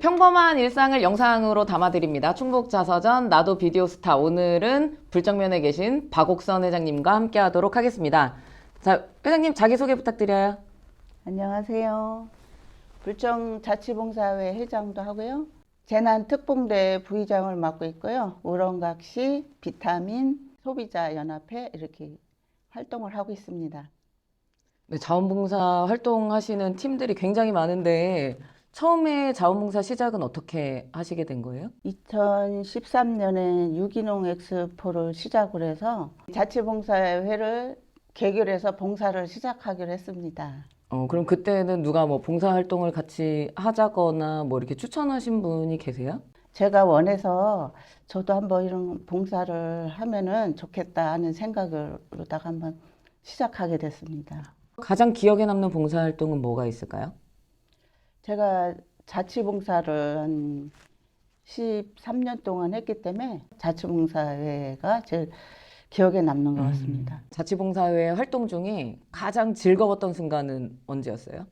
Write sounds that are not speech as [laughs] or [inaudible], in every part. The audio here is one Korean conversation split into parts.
평범한 일상을 영상으로 담아드립니다. 충북 자서전 나도 비디오 스타 오늘은 불정면에 계신 박옥선 회장님과 함께 하도록 하겠습니다. 자 회장님 자기 소개 부탁드려요. 안녕하세요. 불정자치봉사회 회장도 하고요. 재난특공대 부의장을 맡고 있고요. 우렁각시 비타민 소비자 연합회 이렇게 활동을 하고 있습니다. 네, 자원봉사 활동하시는 팀들이 굉장히 많은데 처음에 자원봉사 시작은 어떻게 하시게 된 거예요? 2013년에 유기농 엑스포를 시작을 해서 자치봉사회를 개결해서 봉사를 시작하기로 했습니다. 어, 그럼 그때는 누가 뭐 봉사 활동을 같이 하자거나 뭐 이렇게 추천하신 분이 계세요? 제가 원해서 저도 한번 이런 봉사를 하면은 좋겠다 하는 생각으로다가 한번 시작하게 됐습니다. 가장 기억에 남는 봉사 활동은 뭐가 있을까요? 제가 자치봉사를 한 13년 동안 했기 때문에 자치봉사회가 제일 기억에 남는 것 같습니다. 자치봉사회 활동 중에 가장 즐거웠던 순간은 언제였어요?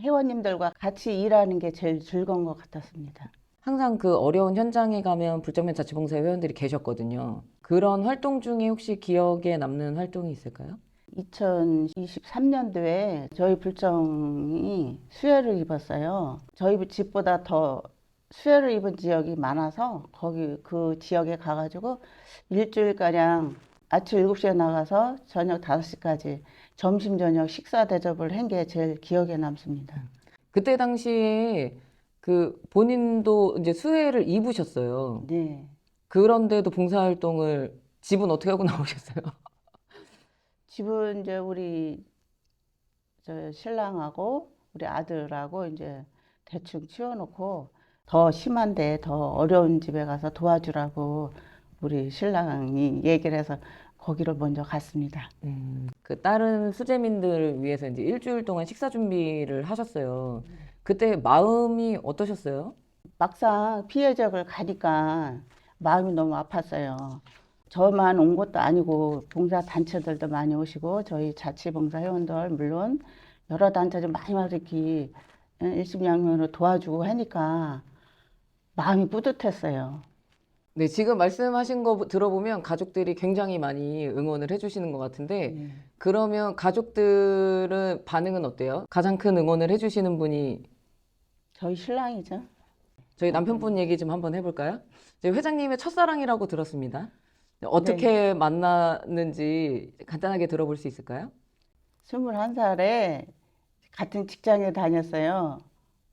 회원님들과 같이 일하는 게 제일 즐거운 것 같았습니다. 항상 그 어려운 현장에 가면 불정면 자치봉사회 회원들이 계셨거든요. 그런 활동 중에 혹시 기억에 남는 활동이 있을까요? 2023년도에 저희 불정이 수해를 입었어요. 저희 집보다 더 수해를 입은 지역이 많아서 거기 그 지역에 가가지고 일주일가량 아침 7시에 나가서 저녁 5시까지 점심 저녁 식사 대접을 한 게 제일 기억에 남습니다. 그때 당시에 그 본인도 이제 수혜를 입으셨어요. 네. 그런데도 봉사활동을 집은 어떻게 하고 [laughs] 나오셨어요? 집은 이제 우리 저 신랑하고 우리 아들하고 이제 대충 치워놓고 더 심한데 더 어려운 집에 가서 도와주라고 우리 신랑이 얘기를 해서 거기를 먼저 갔습니다. 음, 그 다른 수재민들을 위해서 이제 일주일 동안 식사 준비를 하셨어요. 그때 마음이 어떠셨어요? 막상 피해 지역을 가니까 마음이 너무 아팠어요. 저만 온 것도 아니고 봉사 단체들도 많이 오시고 저희 자치봉사 회원들 물론 여러 단체들 많이 와서 이렇게 일심양면으로 도와주고 하니까 마음이 뿌듯했어요. 네, 지금 말씀하신 거 들어보면 가족들이 굉장히 많이 응원을 해주시는 것 같은데, 네. 그러면 가족들은 반응은 어때요? 가장 큰 응원을 해주시는 분이 저희 신랑이죠. 저희 남편분 얘기 좀 한번 해볼까요? 회장님의 첫사랑이라고 들었습니다. 어떻게 만났는지 간단하게 들어볼 수 있을까요? 21살에 같은 직장에 다녔어요.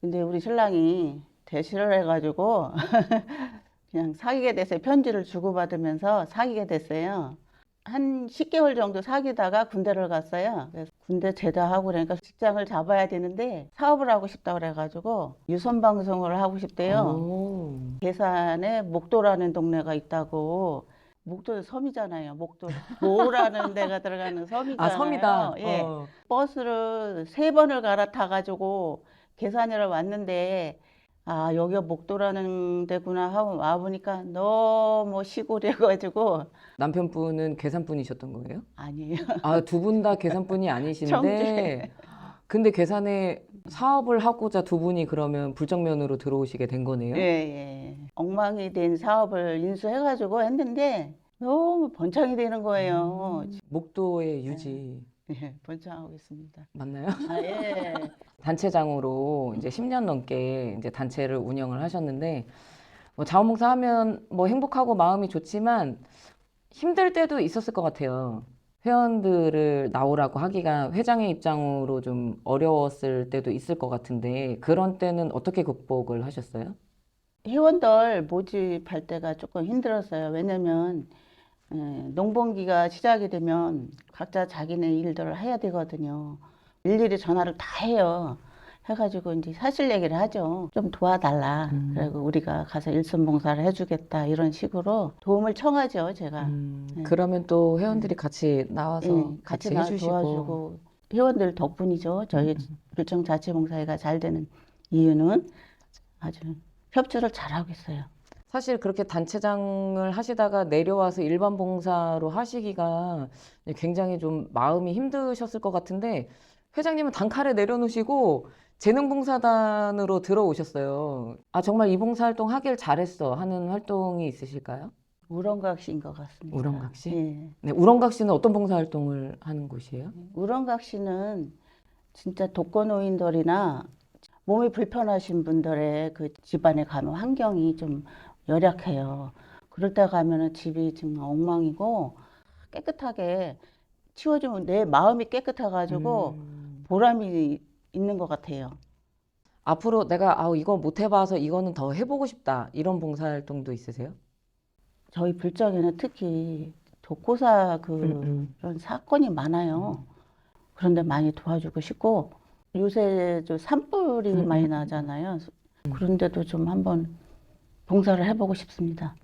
근데 우리 신랑이 대시를 해가지고 [laughs] 그냥 사귀게 됐어요. 편지를 주고받으면서 사귀게 됐어요. 한 10개월 정도 사귀다가 군대를 갔어요. 그래서 군대 제대하고 그러니까 직장을 잡아야 되는데 사업을 하고 싶다고 그래가지고 유선 방송을 하고 싶대요. 오. 계산에 목도라는 동네가 있다고 목도 섬이잖아요. 목도 모라는 [laughs] 데가 들어가는 섬이잖아요. 아, 섬이다. 예. 어. 버스를 세 번을 갈아타 가지고 계산하러 왔는데 아 여기가 목도라는 데구나 하고 와 보니까 너무 시골이어가지고 남편분은 계산분이셨던 거예요? 아니에요. 아, 두 분 다 계산분이 아니신데, [laughs] 청주에. 근데 계산에 사업을 하고자 두 분이 그러면 불정면으로 들어오시게 된 거네요? 예, 예. 엉망이 된 사업을 인수해가지고 했는데 너무 번창이 되는 거예요. 목도의 유지 예, 번창하고 있습니다. 맞나요? 아, 예. [laughs] 단체장으로 이제 10년 넘게 이제 단체를 운영을 하셨는데 뭐 자원봉사 하면 뭐 행복하고 마음이 좋지만 힘들 때도 있었을 것 같아요. 회원들을 나오라고 하기가 회장의 입장으로 좀 어려웠을 때도 있을 것 같은데 그런 때는 어떻게 극복을 하셨어요? 회원들 모집할 때가 조금 힘들었어요. 왜냐면 예, 농번기가 시작이 되면 각자 자기네 일들을 해야 되거든요. 일일이 전화를 다 해요. 해가지고 이제 사실 얘기를 하죠. 좀 도와달라. 음. 그리고 우리가 가서 일선 봉사를 해주겠다 이런 식으로 도움을 청하죠. 제가 음, 네. 그러면 또 회원들이 같이 나와서 예, 같이 같이 나 해주시고 도와주고 회원들 덕분이죠. 저희 불정자치봉사회가 잘 되는 이유는 아주 협조를 잘하고 있어요. 사실 그렇게 단체장을 하시다가 내려와서 일반 봉사로 하시기가 굉장히 좀 마음이 힘드셨을 것 같은데 회장님은 단칼에 내려놓으시고 재능봉사단으로 들어오셨어요. 아, 정말 이 봉사활동 하길 잘했어 하는 활동이 있으실까요? 우렁각시인 것 같습니다. 우렁각시? 예. 네, 우렁각시는 어떤 봉사활동을 하는 곳이에요? 우렁각시는 진짜 독거노인들이나 몸이 불편하신 분들의 그 집안에 가면 환경이 좀 열악해요. 그럴 때 가면은 집이 지금 엉망이고 깨끗하게 치워주면 내 마음이 깨끗해가지고 음. 보람이 있는 것 같아요. 앞으로 내가 아, 이거 못 해봐서 이거는 더 해보고 싶다 이런 봉사활동도 있으세요? 저희 불정에는 특히 독고사 그 음, 그런 사건이 많아요. 그런데 많이 도와주고 싶고 요새 저 산불이 음, 많이 음. 나잖아요. 그런데도 좀 한번 봉사를 해보고 싶습니다.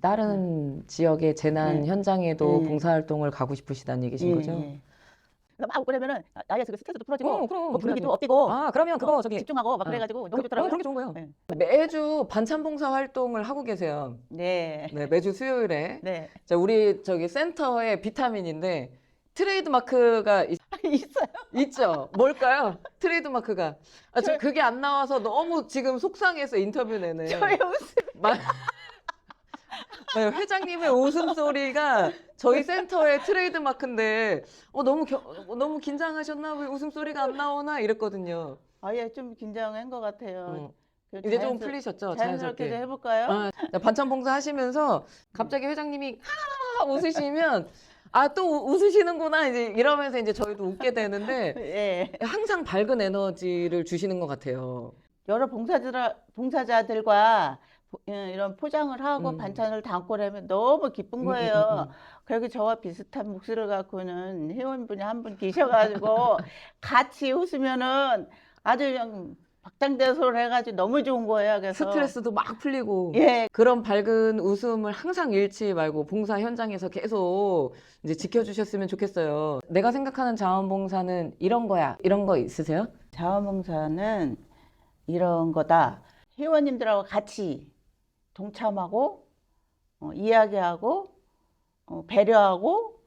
다른 지역의 재난 네. 현장에도 네. 봉사활동을 가고 싶으시다는 얘기신 거죠? 예. 막 그러면은 나의 그 스트레스도 풀어지고 어, 그럼 뭐 분위기도. 업되고 아, 그러면 그거 저기 집중하고 막 어. 그래가지고 그, 너무 좋더라고요. 어, 그런 게 좋은 거예요. 네. 매주 반찬 봉사 활동을 하고 계세요. 네. 네, 매주 수요일에. 네. 자, 우리 저기 센터의 비타민인데 트레이드 마크가 있, [laughs] 있어요. 있죠. 뭘까요? 트레이드 마크가. 아, 저 저- 그게 안 나와서 너무 지금 속상해서 인터뷰 내내. 저의 웃음. 마- [laughs] 네, 회장님의 웃음소리가 저희 센터의 트레이드 마크인데 어, 너무 겨, 어, 너무 긴장하셨나? 왜 웃음소리가 안 나오나? 이랬거든요. 아예 좀 긴장한 것 같아요. 어, 그 이제 좀 자연스- 풀리셨죠? 자연스럽게. 좀 해볼까요? 아, 자, 반찬 봉사 하시면서 갑자기 회장님이 하 웃으시면 아 또 웃으시는구나 이제 이러면서 이제 저희도 웃게 되는데 [laughs] 예. 항상 밝은 에너지를 주시는 것 같아요. 여러 봉사자 봉사자들과 이런 포장을 하고 음. 반찬을 담고 그러면 너무 기쁜 음, 음, 거예요. 음, 그리고 저와 비슷한 목소리를 갖고는 회원분이 한 분 계셔가지고 [laughs] 같이 웃으면은 아주 그냥 박장대소를 해가지고 너무 좋은 거예요. 그래서 스트레스도 막 풀리고 예, 그런 밝은 웃음을 항상 잃지 말고 봉사 현장에서 계속 이제 지켜주셨으면 좋겠어요. 내가 생각하는 자원봉사는 이런 거야. 이런 거 있으세요? 자원봉사는 이런 거다. 회원님들하고 같이 동참하고 어, 이야기하고 어, 배려하고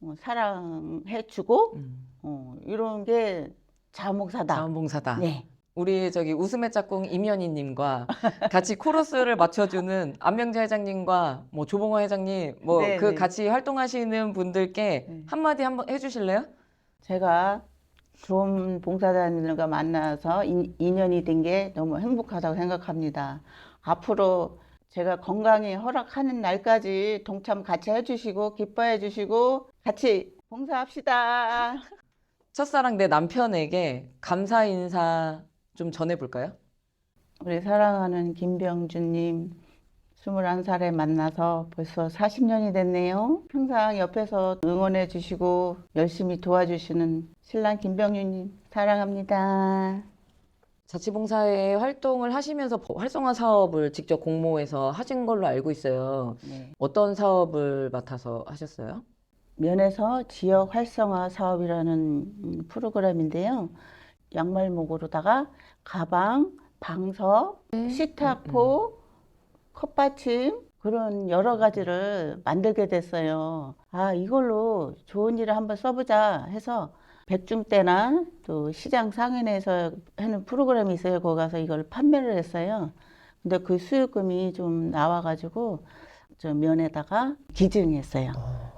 어, 사랑해주고 음, 어, 이런 게 자원봉사다. 자원봉사다. 네. 우리 저기 웃음의 짝꿍 이면희님과 [laughs] 같이 코러스를 맞춰주는 안명재 회장님과 뭐 조봉호 회장님 뭐 네, 그 네. 같이 활동하시는 분들께 네. 한마디 한번 해주실래요? 제가 좋은 봉사자들과 만나서 인, 인연이 된 게 너무 행복하다고 생각합니다. 앞으로 제가 건강이 허락하는 날까지 동참 같이 해주시고 기뻐해 주시고 같이 봉사합시다. [laughs] 첫사랑 내 남편에게 감사 인사 좀 전해볼까요? 우리 사랑하는 김병준님 21살에 만나서 벌써 40년이 됐네요. 항상 옆에서 응원해 주시고 열심히 도와주시는 신랑 김병준님 사랑합니다. 자치봉사회 활동을 하시면서 활성화 사업을 직접 공모해서 하신 걸로 알고 있어요. 네. 어떤 사업을 맡아서 하셨어요? 면에서 지역 활성화 사업이라는 음, 프로그램인데요. 양말목으로다가 가방, 방석, 식탁포, 컵받침 그런 여러 가지를 만들게 됐어요. 아, 이걸로 좋은 일을 한번 써보자 해서 백중 때나 또 시장 상인에서 하는 프로그램이 있어요. 거기 가서 이걸 판매를 했어요. 근데 그 수익금이 좀 나와가지고 저 면에다가 기증했어요.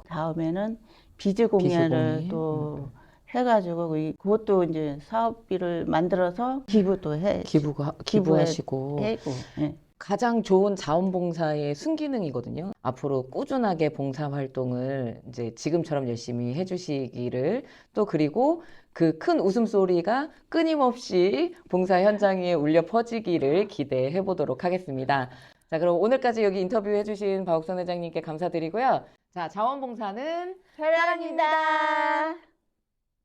다음에는 비즈 공예? 또 음, 해가지고 그- 그것도 이제 사업비를 만들어서 기부도 해 기부가 기부하시고 해고 예. 가장 좋은 자원봉사의 순기능이거든요. 앞으로 꾸준하게 봉사 활동을 이제 지금처럼 열심히 해주시기를 또 그리고 그 큰 웃음소리가 끊임없이 봉사 현장에 울려 퍼지기를 기대해 보도록 하겠습니다. 자, 그럼 오늘까지 여기 인터뷰 해 주신 박옥선 회장님께 감사드리고요. 자, 자원봉사는 사랑합니다.